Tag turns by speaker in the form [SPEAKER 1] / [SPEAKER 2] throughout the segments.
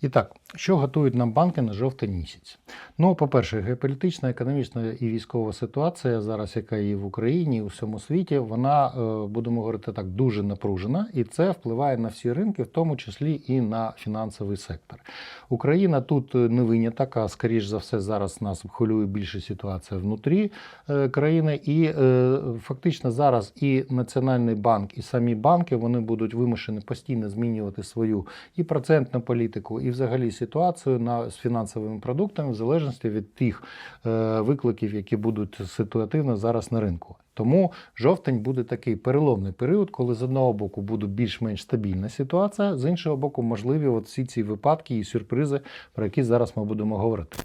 [SPEAKER 1] І так, що готують нам банки на жовтень місяць? Ну, по-перше, геополітична, економічна і військова ситуація зараз, яка є в Україні і у всьому світі, вона, е, будемо говорити так, дуже напружена, і це впливає на всі ринки, в тому числі і на фінансовий сектор. Україна тут не виняток, а скоріш за все, зараз нас хвилює більше ситуація внутрі е, країни, і е, фактично зараз і Національний банк, і самі банки вони будуть вимушені постійно змінювати свою і процентну політику, і взагалі ситуацію на з фінансовими продуктами в залежності від тих е, викликів, які будуть ситуативно зараз на ринку. Тому жовтень буде такий переломний період, коли з одного боку буде більш-менш стабільна ситуація, з іншого боку, можливі от всі ці випадки і сюрпризи, про які зараз ми будемо говорити.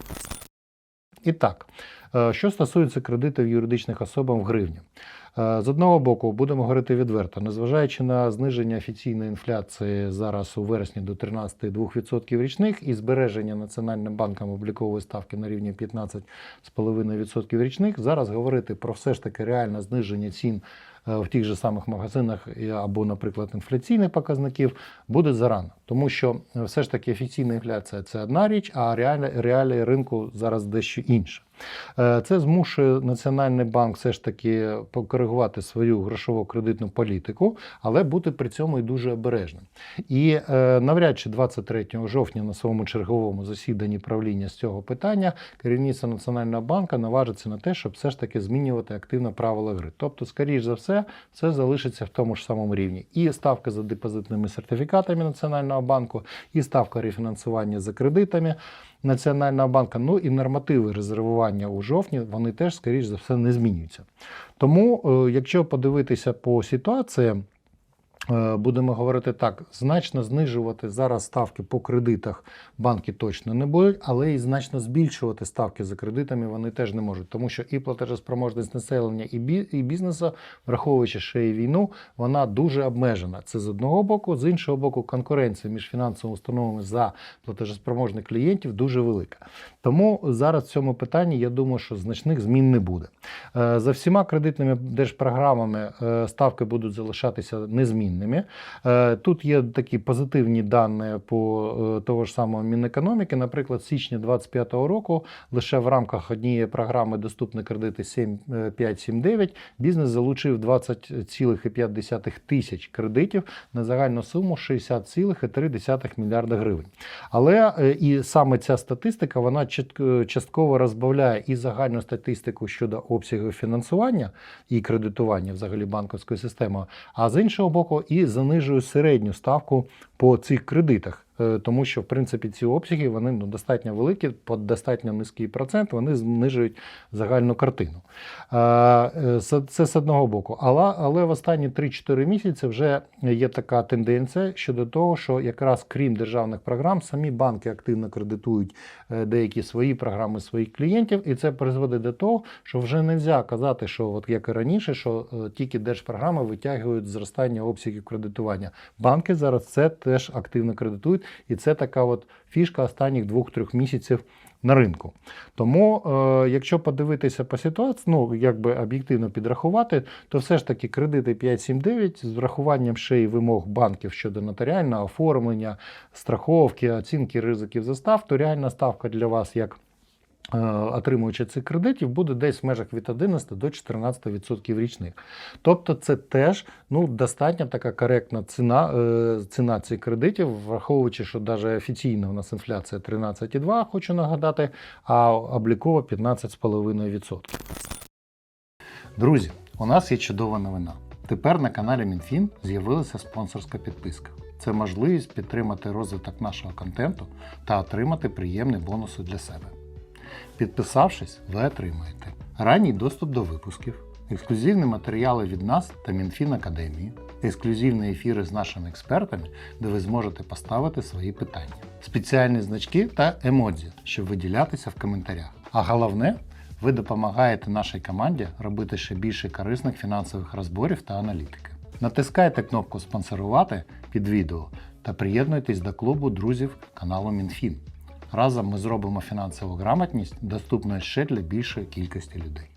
[SPEAKER 1] І так, що стосується кредитів юридичних особам в гривні. Е, З одного боку, будемо говорити відверто, незважаючи на зниження офіційної інфляції зараз у вересні до 13,2% річних і збереження Національним банком облікової ставки на рівні 15,5% річних, зараз говорити про все ж таки реальне зниження цін е, в тих же самих магазинах або, наприклад, інфляційних показників буде зарано, тому що е, все ж таки офіційна інфляція це одна річ, а реалії, ринку зараз дещо інше. Е, Це змушує Національний банк все ж таки покоригувати свою грошово кредитну політику, але бути при цьому і дуже обережним. І е, навряд чи 23 жовтня на своєму черговому засіданні правління з цього питання керівництво Національного банку наважиться на те, щоб все ж таки змінювати активно правила гри. Тобто, скоріш за все, все залишиться в тому ж самому рівні. І ставка за депозитними сертифікатами Національного банку, і ставка рефінансування за кредитами. Національного банку, ну і нормативи резервування у жовтні, вони теж, скоріш за все, не змінюються. Тому, е, якщо подивитися по ситуації, е, будемо говорити так, значно знижувати зараз ставки по кредитах банки точно не будуть, але і значно збільшувати ставки за кредитами вони теж не можуть, тому що і платежеспроможність населення, і бі- і бізнесу, враховуючи ще й війну, вона дуже обмежена. Це з одного боку, з іншого боку, конкуренція між фінансовими установами за платежеспроможних клієнтів дуже велика. Тому зараз в цьому питанні я думаю, що значних змін не буде. Е, За всіма кредитними держпрограмами е, ставки будуть залишатися незмінними. Е, Тут є такі позитивні дані по е, того ж самого Мінекономіки. Наприклад, з січня 2025 року лише в рамках однієї програми доступні кредити 7579 бізнес залучив 20,5 тисяч кредитів на загальну суму 60,3 мільярда гривень. Але е, і саме ця статистика вона частково розбавляє і загальну статистику щодо обсягів фінансування і кредитування взагалі банківської системи, а з іншого боку, і занижує середню ставку по цих кредитах. Е, Тому що в принципі ці обсяги вони ну, достатньо великі, по достатньо низький процент, вони знижують загальну картину. Е, Це з одного боку. Але, але в останні 3-4 місяці вже є така тенденція щодо того, що якраз крім державних програм, самі банки активно кредитують е, деякі свої програми своїх клієнтів, і це призводить до того, що вже не можна казати, що от як і раніше, що тільки держпрограми витягують зростання обсягів кредитування. Банки зараз це теж активно кредитують, і це така от фішка останніх 2-3 місяців на ринку. Тому, е, якщо подивитися по ситуації, ну якби об'єктивно підрахувати, то все ж таки кредити 5.7.9 з врахуванням ще й вимог банків щодо нотаріального оформлення, страховки, оцінки ризиків застав, то реальна ставка для вас як отримуючи цих кредитів, буде десь в межах від 11 до 14% річних. Тобто це теж ну, достатньо така коректна ціна, е, ціна цих кредитів, враховуючи, що навіть офіційно у нас інфляція 13,2, хочу нагадати, а облікова 15,5%. Друзі, у нас є чудова новина. Тепер на каналі МінФін з'явилася спонсорська підписка. Це можливість підтримати розвиток нашого контенту та отримати приємні бонуси для себе. Підписавшись, ви отримаєте ранній доступ до випусків, ексклюзивні матеріали від нас та Мінфін Академії, ексклюзивні ефіри з нашими експертами, де ви зможете поставити свої питання, спеціальні значки та емодзі, щоб виділятися в коментарях. А головне, ви допомагаєте нашій команді робити ще більше корисних фінансових розборів та аналітики. Натискайте кнопку Спонсорувати під відео та приєднуйтесь до клубу друзів каналу МінФін. Разом ми зробимо фінансову грамотність доступною ще для більшої кількості людей.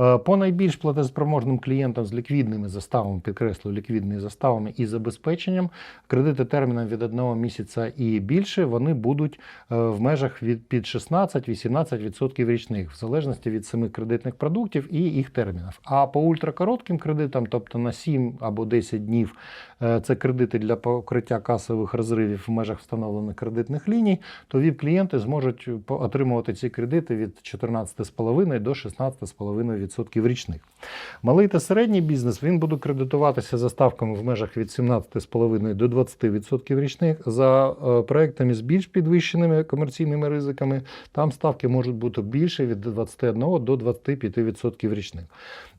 [SPEAKER 1] Е, По найбільш платоспроможним клієнтам з ліквідними заставами, підкреслю, ліквідними заставами і забезпеченням, кредити терміном від одного місяця і більше, вони будуть е, в межах від під 16-18% річних, в залежності від самих кредитних продуктів і їх термінів. А по ультракоротким кредитам, тобто на 7 або 10 днів, е, це кредити для покриття касових розривів в межах встановлених кредитних ліній, то ВІП-клієнти зможуть по- отримувати ці кредити від 14,5 до 16,5% річних. Малий та середній бізнес він буде кредитуватися за ставками в межах від 17,5 до 20% річних. За е, проектами з більш підвищеними комерційними ризиками, там ставки можуть бути більше від 21 до 25% річних.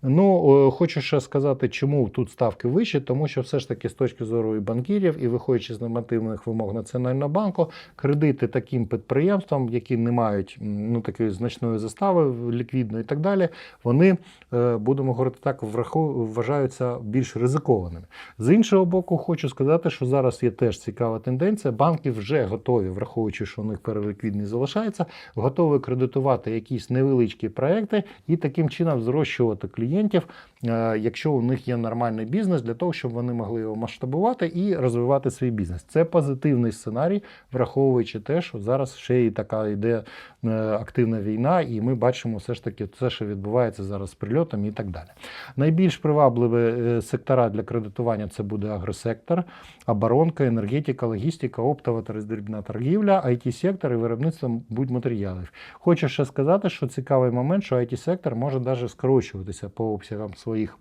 [SPEAKER 1] Ну, е, хочу ще сказати, чому тут ставки вищі, тому що все ж таки з точки зору і банкірів, і виходячи з нормативних вимог Національного банку, кредити таким підприємствам, які не мають ну, такої значної застави ліквідної і так далі, вони, е, будемо говорити так, вважаються більш ризикованими. З іншого боку, хочу сказати, що зараз є теж цікава тенденція. Банки вже готові, враховуючи, що у них переліквідність залишається, готові кредитувати якісь невеличкі проекти і таким чином зрощувати клієнтів, е, якщо у них є нормальний бізнес, для того, щоб вони могли його масштабувати і розвивати свій бізнес. Це позитивний сценарій, враховуючи те, що зараз ще і така йде активна війна, і ми бачимо все ж таки це, що відбувається зараз з прильотами і так далі. Найбільш привабливі е, сектора для кредитування це буде агросектор, оборонка, енергетика, логістика, оптова та роздрібна торгівля, it сектор і виробництво будь-матеріалів. Хочу ще сказати, що цікавий момент, що it сектор може навіть скорочуватися по обсягам своїх.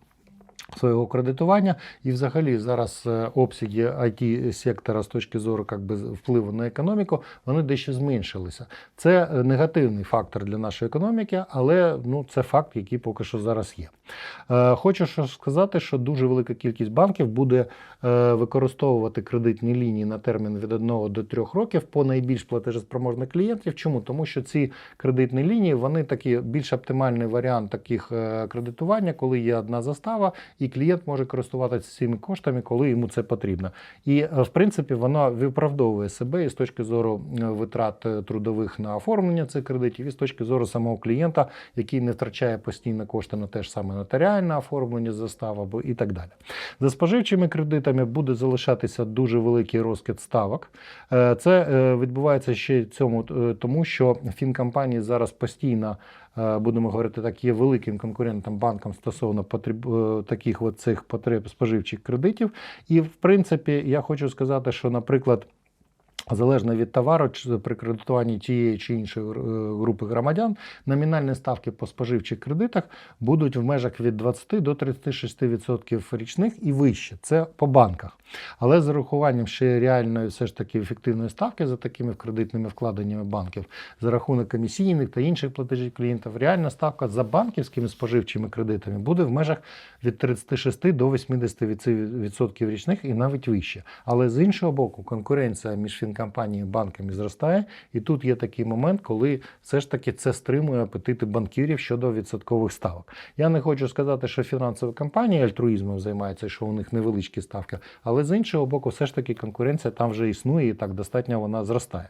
[SPEAKER 1] Свого кредитування і, взагалі, зараз е, обсяги it сектора з точки зору как би, впливу на економіку вони дещо зменшилися. Це е, негативний фактор для нашої економіки, але ну, це факт, який поки що зараз є. Е, Хочу сказати, що дуже велика кількість банків буде використовувати кредитні лінії на термін від 1 до 3 років по найбільш платежеспроможних клієнтів. Чому? Тому що ці кредитні лінії вони такі більш оптимальний варіант таких кредитування, коли є одна застава, і клієнт може користуватися цими коштами, коли йому це потрібно. І е, в принципі воно виправдовує себе і з точки зору е, витрат е, трудових на оформлення цих кредитів, і з точки зору самого клієнта, який не втрачає постійно кошти на те ж саме нотаріальне оформлення застав або і так далі. За споживчими кредитами буде залишатися дуже великий розкид ставок. Це відбувається ще цьому, тому що фінкомпанії зараз постійно. Е, Будемо говорити так, є великим конкурентом банкам стосовно потреб е, таких от цих потреб споживчих кредитів. І в принципі, я хочу сказати, що, наприклад, Залежно від товару при кредитуванні тієї чи іншої е, групи громадян, номінальні ставки по споживчих кредитах будуть в межах від 20 до 36% річних і вище. Це по банках. Але з урахуванням ще реальної, все ж таки ефективної ставки за такими кредитними вкладеннями банків, за рахунок комісійних та інших платежів клієнтів, реальна ставка за банківськими споживчими кредитами буде в межах від 36 до 80% річних і навіть вище. Але з іншого боку, конкуренція між фінкомпанією і банками зростає, і тут є такий момент, коли все ж таки це стримує апетити банкірів щодо відсоткових ставок. Я не хочу сказати, що фінансові компанії альтруїзмом займаються, що у них невеличкі ставки, але з іншого боку, все ж таки конкуренція там вже існує і так достатньо вона зростає.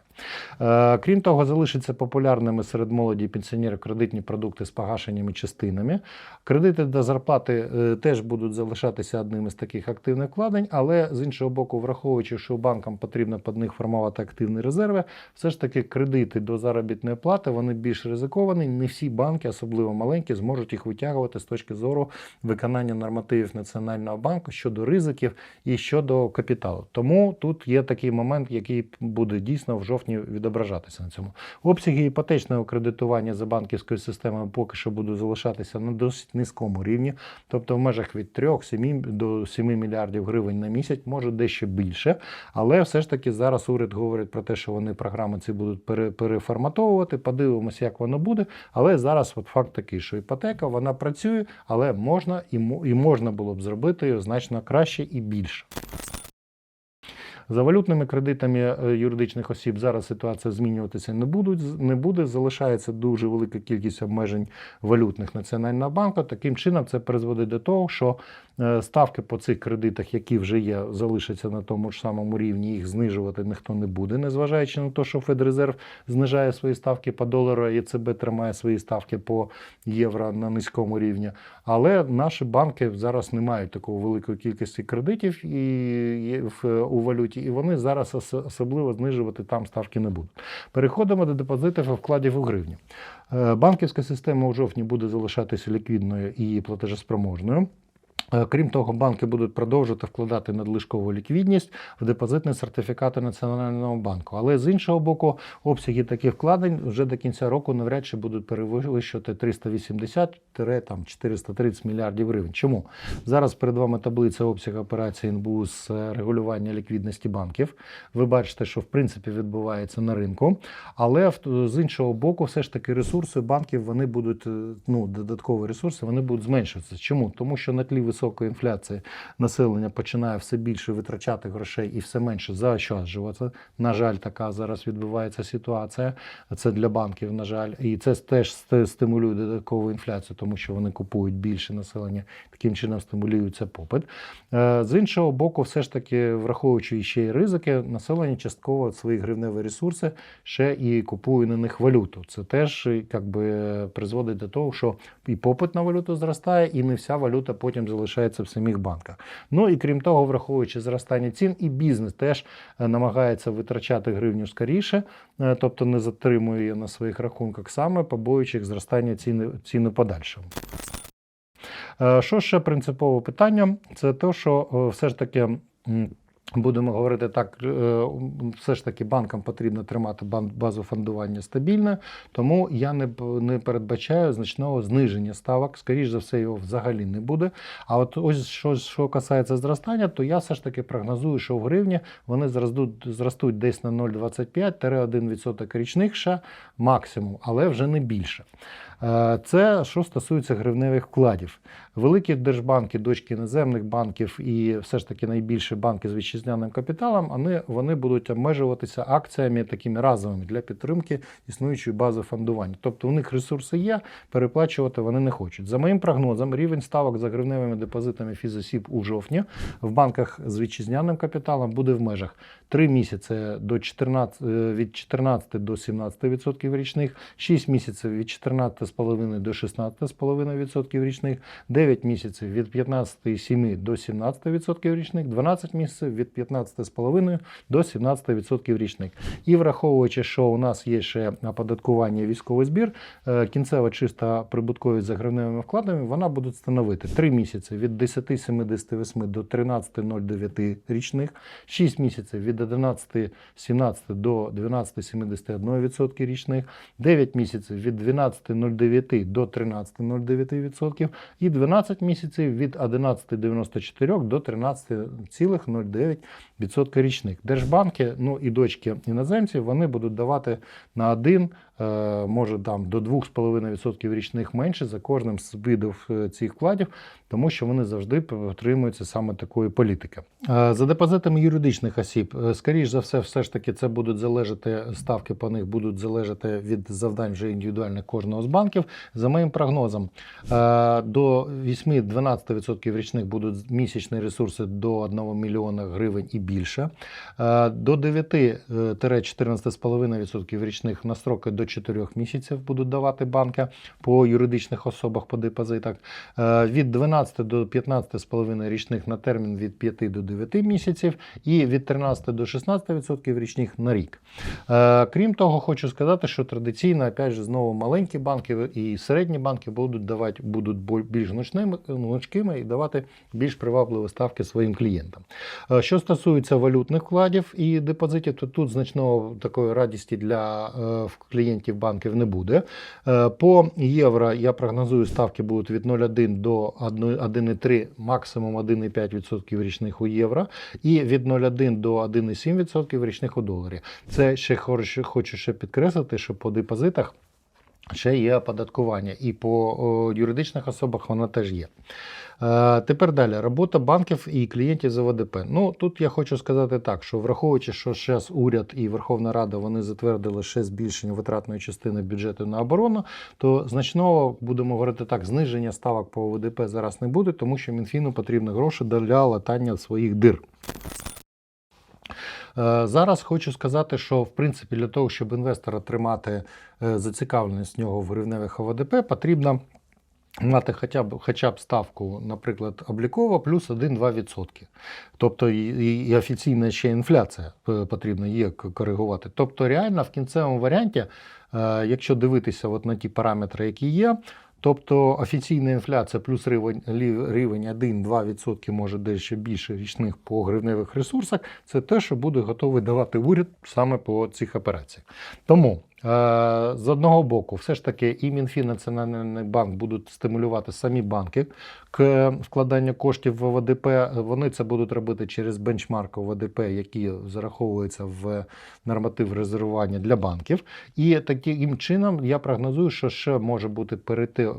[SPEAKER 1] Е, крім того, залишаться популярними серед молоді пенсіонерів кредитні продукти з погашеннями частинами. Кредити до зарплати е, теж будуть залишатися одним із таких активних вкладень, але з іншого боку, враховуючи, що банкам потрібно під них формувати активні резерви, все ж таки кредити до заробітної плати вони більш ризиковані. Не всі банки, особливо маленькі, зможуть їх витягувати з точки зору виконання нормативів Національного банку щодо ризиків і щодо капіталу. Тому тут є такий момент, який буде дійсно в жовтні відображатися на цьому. Обсяги іпотечного кредитування за банківською системою поки що будуть залишатися на досить низькому рівні, тобто в межах від 3-7 до 7 мільярдів гривень на місяць, може дещо більше. Але все ж таки зараз уряд говорить про те, що вони програми ці будуть пере- переформатовувати. Подивимося, як воно буде. Але зараз от факт такий, що іпотека вона працює, але можна і, мо- і можна було б зробити значно краще і більше. За валютними кредитами е, юридичних осіб зараз ситуація змінюватися не, будуть, не буде. Залишається дуже велика кількість обмежень валютних Національного банку. Таким чином, це призводить до того, що Ставки по цих кредитах, які вже є, залишаться на тому ж самому рівні. Їх знижувати ніхто не буде, незважаючи на те, що Федрезерв знижає свої ставки по долару, а ЕЦБ тримає свої ставки по євро на низькому рівні. Але наші банки зараз не мають такої великої кількості кредитів і у валюті, і вони зараз ос- особливо знижувати там ставки не будуть. Переходимо до депозитів і вкладів у гривні. Е, Банківська система у жовтні буде залишатися ліквідною і платежеспроможною. Е, Крім того, банки будуть продовжувати вкладати надлишкову ліквідність в депозитні сертифікати Національного банку. Але з іншого боку, обсяги таких вкладень вже до кінця року навряд чи будуть перевищувати 380-430 мільярдів гривень. Чому? Зараз перед вами таблиця обсяг операцій НБУ з е, регулювання ліквідності банків. Ви бачите, що в принципі відбувається на ринку. Але з іншого боку, все ж таки ресурси банків вони будуть е, ну додаткові ресурси, вони будуть зменшуватися. Чому? Тому що на тлі високої інфляції населення починає все більше витрачати грошей і все менше заощаджувати. На жаль, така зараз відбувається ситуація. Це для банків, на жаль, і це теж стимулює додаткову інфляцію, тому що вони купують більше населення, таким чином стимулюється попит. Е, З іншого боку, все ж таки, враховуючи ще й ризики, населення частково свої гривневі ресурси ще і купує на них валюту. Це теж е, як би, призводить до того, що і попит на валюту зростає, і не вся валюта потім залишається в самих банках. Ну і крім того, враховуючи зростання цін, і бізнес теж е, намагається витрачати гривню скоріше, е, тобто не затримує її на своїх рахунках саме, побоюючись зростання ціни, ціни подальшому. Е, Що ще принципове питання? Це те, що все ж таки. Будемо говорити так, е, все ж таки банкам потрібно тримати базу фондування стабільною, тому я не, не передбачаю значного зниження ставок. Скоріш за все, його взагалі не буде. А от ось що, що касається зростання, то я все ж таки прогнозую, що в гривні вони зростуть, зростуть десь на 0,25-1% річних ще максимум, але вже не більше. Е, Це що стосується гривневих вкладів. Великі держбанки, дочки іноземних банків і все ж таки найбільші банки з вітчизняним капіталом, вони, вони будуть обмежуватися акціями такими разовими для підтримки існуючої бази фондування. Тобто у них ресурси є, переплачувати вони не хочуть. За моїм прогнозом, рівень ставок за гривневими депозитами фізосіб у жовтні в банках з вітчизняним капіталом буде в межах 3 місяці до 14, е, від 14 до 17% річних, 6 місяців від 14,5 до 16,5% річних, 9 місяців від 15,7 до 17% річних, 12 місяців від 15,5 до 17% річних. І враховуючи, що у нас є ще оподаткування військовий збір, е, кінцева чиста прибутковість за гривневими вкладами, вона буде становити 3 місяці від 10,78 до 13,09 річних, 6 місяців від 11,17 до 12,71% річних, 9 місяців від 12,09 до 13,09% і 12 місяців від 11,94 до 13,09% річних. Держбанки, ну і дочки іноземців, вони будуть давати на один, е, може там до 2,5% річних менше за кожним з видів е, цих вкладів, тому що вони завжди дотримуються саме такої політики. Е, За депозитами юридичних осіб, е, скоріш за все, все ж таки це будуть залежати ставки по них будуть залежати від завдань вже індивідуальних кожного з банків. За моїм прогнозом, е, до 8-12% річних будуть місячні ресурси до 1 мільйона гривень і більше. Е, До 9-14,5% річних на строки до 4 місяців будуть давати банки по юридичних особах по депозитах. Е, Від 12 до 15,5 річних на термін від 5 до 9 місяців і від 13 до 16% річних на рік. Е, Крім того, хочу сказати, що традиційно, опять же, знову маленькі банки і середні банки будуть давати будуть більш гнучкими і давати більш привабливі ставки своїм клієнтам. Е, Що стосується валютних вкладів і депозитів, то тут значного такої радісті для е, в- клієнтів банків не буде. Е, По євро я прогнозую, ставки будуть від 0,1 до 1,3, максимум 1,5% річних у євро, і від 0,1 до 1,7% річних у доларі. Це ще хочу, ще підкреслити, що по депозитах. ще є оподаткування, і по о, юридичних особах вона теж є. Е, Тепер далі робота банків і клієнтів за ВДП. Ну тут я хочу сказати так, що враховуючи, що зараз уряд і Верховна Рада вони затвердили ще збільшення витратної частини бюджету на оборону, то значного будемо говорити так, зниження ставок по ВДП зараз не буде, тому що Мінфіну потрібні гроші для латання своїх дир. Е, Зараз хочу сказати, що в принципі для того, щоб інвестора тримати е, зацікавленість в нього в гривневих ОВДП, потрібно мати хоча б, хоча б ставку, наприклад, облікова плюс 1-2%. Тобто і, і, офіційна ще інфляція е, потрібно є коригувати. Тобто, реально в кінцевому варіанті, е, якщо дивитися от на ті параметри, які є. Тобто офіційна інфляція плюс рівень, рівень 1-2%, може дещо більше річних по гривневих ресурсах, це те, що буде готовий давати уряд саме по цих операціях. Тому з одного боку, все ж таки і Мінфін, Національний банк будуть стимулювати самі банки к вкладанню коштів в ОВДП. Вони це будуть робити через бенчмарк ОВДП, які зараховуються в норматив резервування для банків. І таким чином я прогнозую, що ще може бути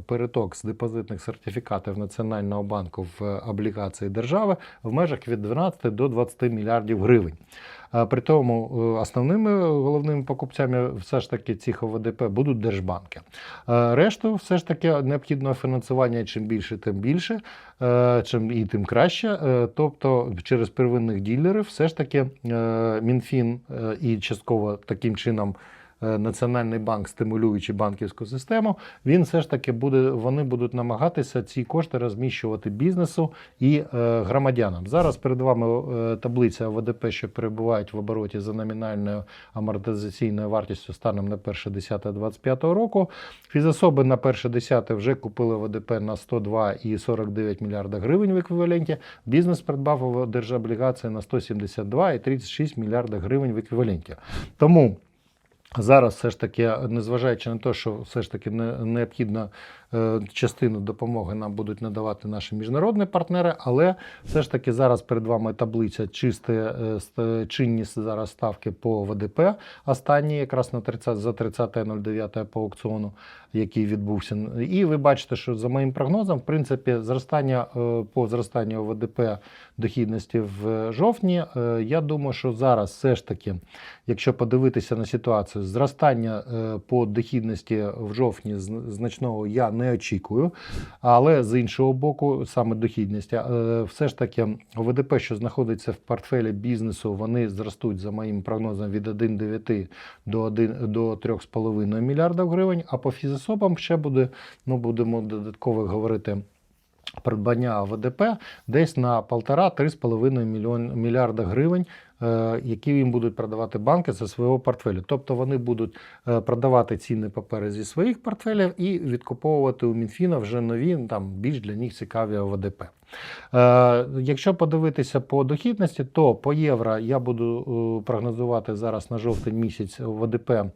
[SPEAKER 1] переток з депозитних сертифікатів Національного банку в облігації держави в межах від 12 до 20 мільярдів гривень. При тому е, основними головними покупцями все ж таки цих ОВДП будуть держбанки. Е, Решту все ж таки необхідного фінансування чим більше, тим більше, е, чим і тим краще. Тобто через первинних ділерів все ж таки Мінфін і частково таким чином. Е, Національний банк, стимулюючи банківську систему, він все ж таки буде, вони будуть намагатися ці кошти розміщувати бізнесу і е, громадянам. Зараз перед вами е, таблиця ВДП, що перебувають в обороті за номінальною амортизаційною вартістю станом на 1.10.25 року. Фізособи на 1.10 вже купили ВДП на 102,49 мільярда гривень в еквіваленті. Бізнес придбав держоблігації на 172,36 мільярда гривень в еквіваленті. Тому Зараз все ж таки, незважаючи на те, що все ж таки не- необхідно частину допомоги нам будуть надавати наші міжнародні партнери, але все ж таки зараз перед вами таблиця чисте е, чинність зараз ставки по ВДП. Останні якраз на 30, за 30.09 по аукціону, який відбувся. І ви бачите, що за моїм прогнозом, в принципі, зростання е, по зростанню ВДП дохідності в жовтні. е, Я думаю, що зараз все ж таки, якщо подивитися на ситуацію, зростання е, по дохідності в жовтні зн- значного я не очікую. Але з іншого боку, саме дохідність, е, все ж таки ВДП, що знаходиться в портфелі бізнесу, вони зростуть за моїм прогнозом від 1,9 до 1 до 3,5 мільярдів гривень. А по фізособам ще буде, ну будемо додатково говорити. Придбання ВДП десь на 1,5-3,5 мільярда гривень, які їм будуть продавати банки за свого портфелю. Тобто вони будуть е, продавати цінні папери зі своїх портфелів і відкуповувати у Мінфіна вже нові, там більш для них цікаві ОВДП. Е, Якщо подивитися по дохідності, то по євро я буду е, прогнозувати зараз на жовтень місяць ВДП е,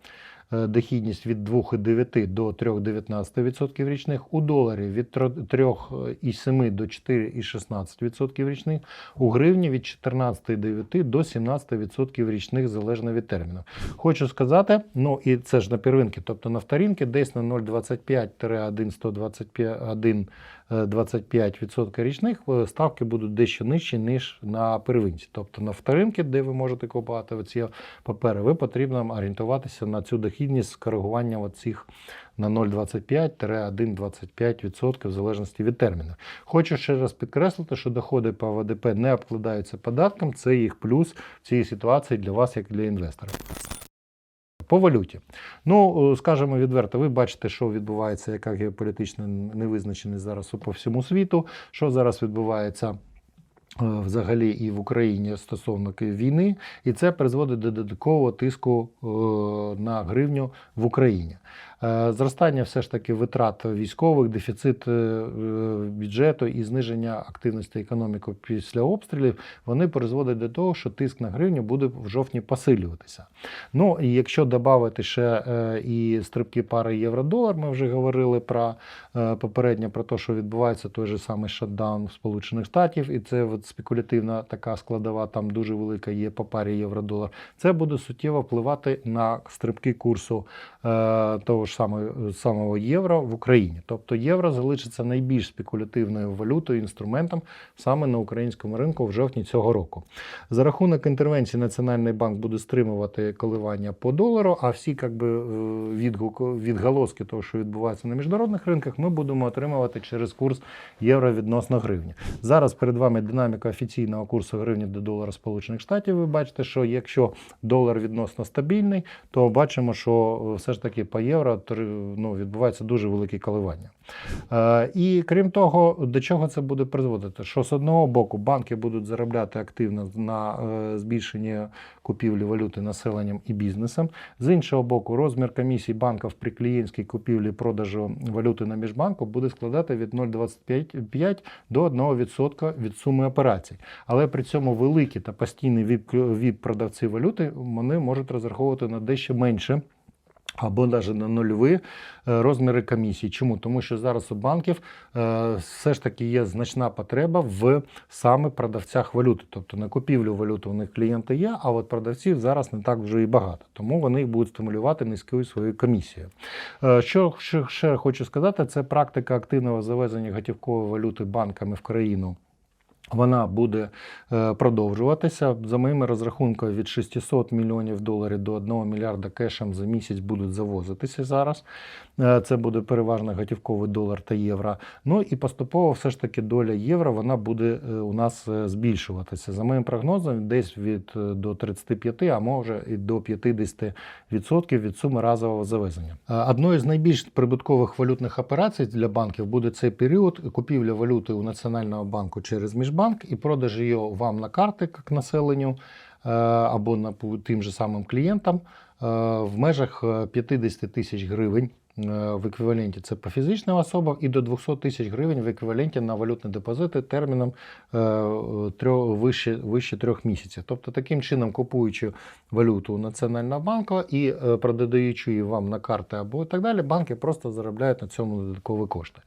[SPEAKER 1] дохідність від 2,9 до 3,19% річних, у доларі від 3,7 до 4,16% річних, у гривні від 14,9 до 17% річних залежно від терміну. Хочу сказати, ну і це ж на первинки, тобто на вторинки десь на 0,25-1,125 25% річних е, ставки будуть дещо нижчі, ніж на первинці. Тобто на вторинки, де ви можете купувати оці папери, ви потрібно орієнтуватися на цю дохідність з коригуванням оцих на 0,25-1,25% в залежності від терміну. Хочу ще раз підкреслити, що доходи по ВДП не обкладаються податком, це їх плюс в цій ситуації для вас, як для інвестора. По валюті. Ну, е, скажемо відверто, ви бачите, що відбувається, яка геополітична невизначеність зараз по всьому світу, що зараз відбувається. е, Взагалі і в Україні стосовно війни, і це призводить до додаткового тиску е, на гривню в Україні. Е, Зростання все ж таки витрат військових, дефіцит е, бюджету і зниження активності економіки після обстрілів вони призводять до того, що тиск на гривню буде в жовтні посилюватися. Ну і якщо додати ще е, і стрибки пари євро-долар, ми вже говорили про попередньо про те, що відбувається той же самий шатдаун Сполучених Штатів, і це от спекулятивна така складова, там дуже велика є по парі євро-долар. Це буде суттєво впливати на стрибки курсу того ж самого, самого євро в Україні. Тобто євро залишиться найбільш спекулятивною валютою, інструментом саме на українському ринку в жовтні цього року. За рахунок інтервенції Національний банк буде стримувати коливання по долару, а всі как би, е, відгук, відголоски того, що відбувається на міжнародних ринках, ми будемо отримувати через курс євро відносно гривні. Зараз перед вами динаміка офіційного курсу гривні до долара Сполучених Штатів. Ви бачите, що якщо долар відносно стабільний, то бачимо, що е, все ж таки по євро ну, відбувається дуже великі коливання. Е, І крім того, до чого це буде призводити? Що з одного боку банки будуть заробляти активно на е, збільшенні купівлі валюти населенням і бізнесом. З іншого боку, розмір комісій банків при клієнтській купівлі продажу валюти на міжбанку буде складати від 0,25 до 1% від суми операцій. Але при цьому великі та постійні віп-продавці валюти вони можуть розраховувати на дещо менше. Або навіть на нульові е, розміри комісій. Чому? Тому що зараз у банків е, все ж таки є значна потреба в саме продавцях валюти. Тобто на купівлю валюти у них клієнти є, а от продавців зараз не так вже і багато. Тому вони їх будуть стимулювати низькою своєю комісією. Е, Що ще хочу сказати, це практика активного завезення готівкової валюти банками в країну. Вона буде е, продовжуватися. За моїми розрахунками, від 600 мільйонів доларів до 1 мільярда кешем за місяць будуть завозитися зараз. Е, Це буде переважно готівковий долар та євро. Ну і поступово все ж таки доля євро вона буде е, у нас збільшуватися. За моїм прогнозом, десь від до 35, а може і до 50% від суми разового завезення. Одною з найбільш прибуткових валютних операцій для банків буде цей період купівля валюти у Національного банку через міжбанк і продаж її вам на карти, як населенню е, або на тим же самим клієнтам е, в межах е, 50 тисяч гривень. Е, В еквіваленті це по фізичним особам і до 200 тисяч гривень в еквіваленті на валютні депозити терміном е, вище, вище трьох місяців. Тобто таким чином, купуючи валюту Національного банку і е, продаючи її вам на карти або так далі, банки просто заробляють на цьому додаткові кошти.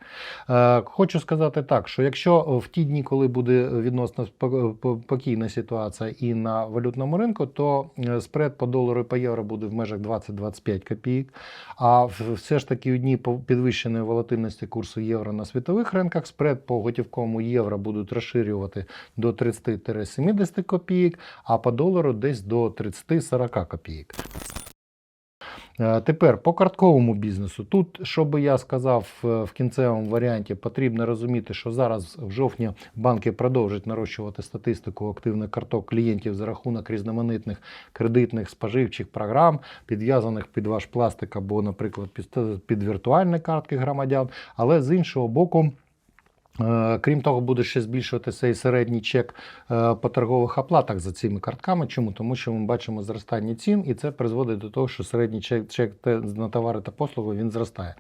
[SPEAKER 1] Хочу сказати так, що якщо в ті дні, коли буде відносно спо- спокійна ситуація і на валютному ринку, то спред по долару і по євро буде в межах 20-25 копійок. А в- все ж таки у дні підвищеної волатильності курсу євро на світових ринках спред по готівковому євро будуть розширювати до 30-70 копійок, а по долару десь до 30-40 копійок. Е, Тепер по картковому бізнесу. Тут, що би я сказав е, в кінцевому варіанті, потрібно розуміти, що зараз в жовтні банки продовжать нарощувати статистику активних карток клієнтів за рахунок різноманітних кредитних споживчих програм, підв'язаних під ваш пластик або, наприклад, під, під віртуальні картки громадян. Але з іншого боку. Е, Крім того, буде ще збільшуватися і середній чек е, по торгових оплатах за цими картками. Чому? Тому що ми бачимо зростання цін, і це призводить до того, що середній чек, чек на товари та послуги він зростає.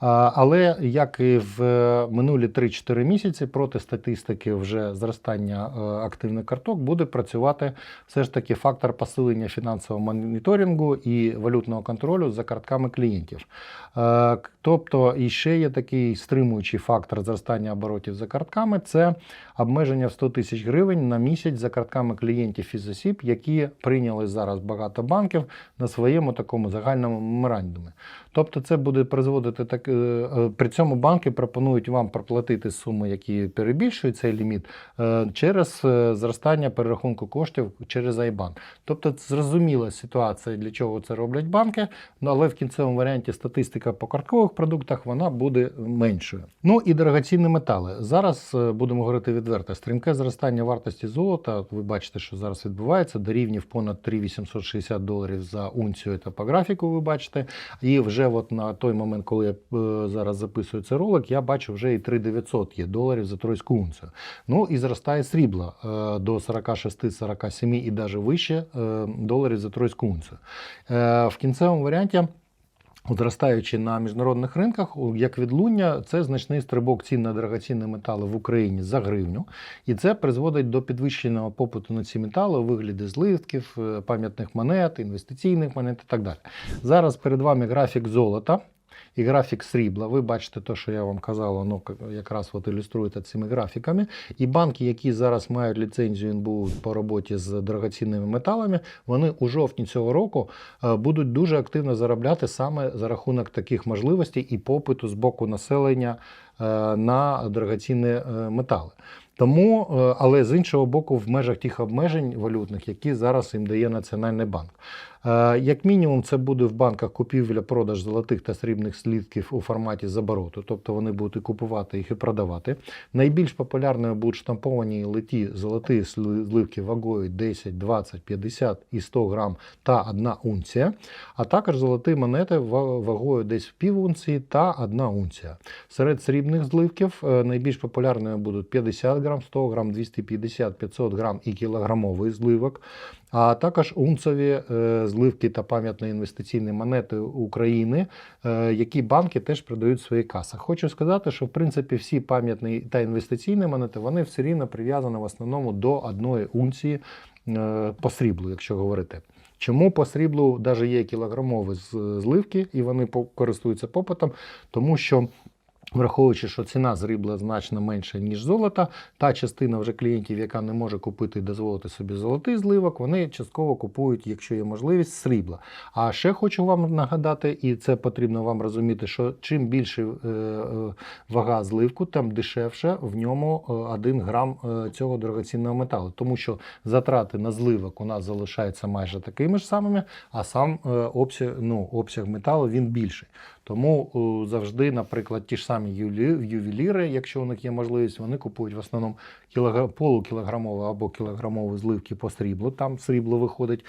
[SPEAKER 1] Але як і в е, минулі 3-4 місяці, проти статистики вже зростання е, активних карток буде працювати все ж таки фактор посилення фінансового моніторингу і валютного контролю за картками клієнтів. Е, Тобто, і ще є такий стримуючий фактор зростання оборотів за картками це обмеження в 100 тисяч гривень на місяць за картками клієнтів фізосіб, які прийняли зараз багато банків на своєму такому загальному меморандумі. Тобто, це буде призводити так. е, е, При цьому банки пропонують вам проплатити суми, які перебільшують цей ліміт, е, через зростання перерахунку коштів через IBAN. Тобто, зрозуміла ситуація, для чого це роблять банки. Ну, але в кінцевому варіанті статистика по карткових продуктах вона буде меншою. Ну і дорогоцінні метали. Зараз будемо говорити відверто. Стрімке зростання вартості золота. Ви бачите, що зараз відбувається до рівнів понад 3,860 доларів за унцію. Це по графіку. Ви бачите. І вже от на той момент, коли я е, зараз записую цей ролик, я бачу вже і 3,900 є доларів за тройську унцію. Ну і зростає срібло е, до 46-47 і навіть вище е, доларів за тройську унцію. Е, В кінцевому варіанті. Зростаючи на міжнародних ринках, як відлуння, це значний стрибок цін на дорогоцінні метали в Україні за гривню, і це призводить до підвищеного попиту на ці метали у вигляді злитків, е, пам'ятних монет, інвестиційних монет і так далі. Зараз перед вами графік золота. І графік срібла. Ви бачите те, що я вам казав, воно якраз от ілюструється цими графіками. І банки, які зараз мають ліцензію НБУ по роботі з дорогоцінними металами, вони у жовтні цього року е, будуть дуже активно заробляти саме за рахунок таких можливостей і попиту з боку населення е, на дорогоцінні е, метали. Тому, але з іншого боку, в межах тих обмежень валютних, які зараз їм дає Національний банк. Е, Як мінімум, це буде в банках купівля-продаж золотих та срібних слідків у форматі забороту, тобто вони будуть купувати їх і продавати. Найбільш популярними будуть штамповані литі золоті зливки вагою 10, 20, 50 і 100 грам та 1 унція, а також золоті монети ва- вагою десь в пів унції та 1 унція. Серед срібних зливків е, найбільш популярними будуть 50 грам, 100 грам, 250, 500 грам і кілограмовий зливок, а також унцові е, зливки та пам'ятні інвестиційні монети України, е, які банки теж продають в своїх касах. Хочу сказати, що в принципі всі пам'ятні та інвестиційні монети вони все рівно прив'язані в основному до одної унції е, по сріблу, якщо говорити. Чому по сріблу навіть є кілограмові зливки, і вони користуються попитом, тому що. Враховуючи, що ціна зрібла значно менша, ніж золота, та частина вже клієнтів, яка не може купити і дозволити собі золотий зливок, вони частково купують, якщо є можливість, срібла. А ще хочу вам нагадати, і це потрібно вам розуміти, що чим більше е, е, вага зливку, тим дешевше в ньому е, 1 грам е, цього дорогоцінного металу. Тому що затрати на зливок у нас залишаються майже такими ж самими, а сам обсяг, ну, обсяг металу він більший. Тому завжди, наприклад, ті ж самі ювелі- ювеліри, якщо у них є можливість, вони купують в основному кілогра- полукілограмові або кілограмові зливки по сріблу. Там срібло виходить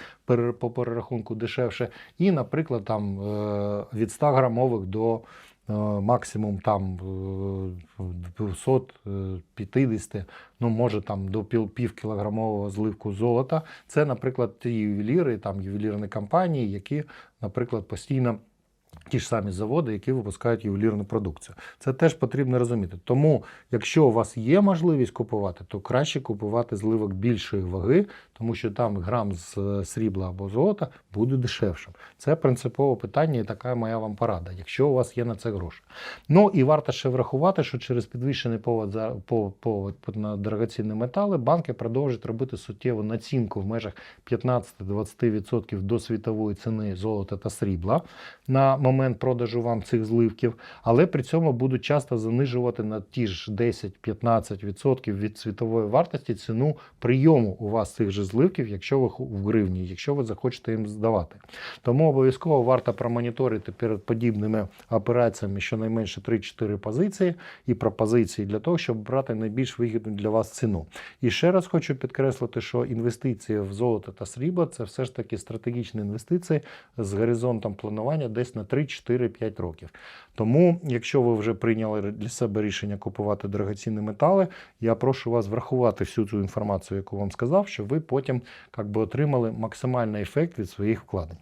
[SPEAKER 1] по перерахунку дешевше. І, наприклад, там е, від 100 грамових до е, максимум там е, 250, ну може там до пів, пів кілограмового зливку золота. Це, наприклад, ті ювеліри, там ювелірні компанії, які, наприклад, постійно. Ті ж самі заводи, які випускають ювелірну продукцію. Це теж потрібно розуміти. Тому, якщо у вас є можливість купувати, то краще купувати зливок більшої ваги, тому що там грам з е, срібла або золота буде дешевшим. Це принципове питання, і така моя вам порада, якщо у вас є на це гроші. Ну і варто ще врахувати, що через підвищений повод за по- повод на дорогоцінні метали банки продовжують робити суттєву націнку в межах 15-20% до світової ціни золота та срібла на момент продажу вам цих зливків, але при цьому будуть часто занижувати на ті ж 10-15% від світової вартості ціну прийому у вас цих же зливків, якщо ви в гривні, якщо ви захочете їм здавати. Тому обов'язково варто промоніторити перед подібними операціями щонайменше 3-4 позиції і пропозиції для того, щоб брати найбільш вигідну для вас ціну. І ще раз хочу підкреслити, що інвестиції в золото та срібло це все ж таки стратегічні інвестиції з горизонтом планування десь на 3-4-5 років. Тому, якщо ви вже прийняли для себе рішення купувати дорогоцінні метали, я прошу вас врахувати всю цю інформацію, яку вам сказав, щоб ви потім як би, отримали максимальний ефект від своїх вкладень.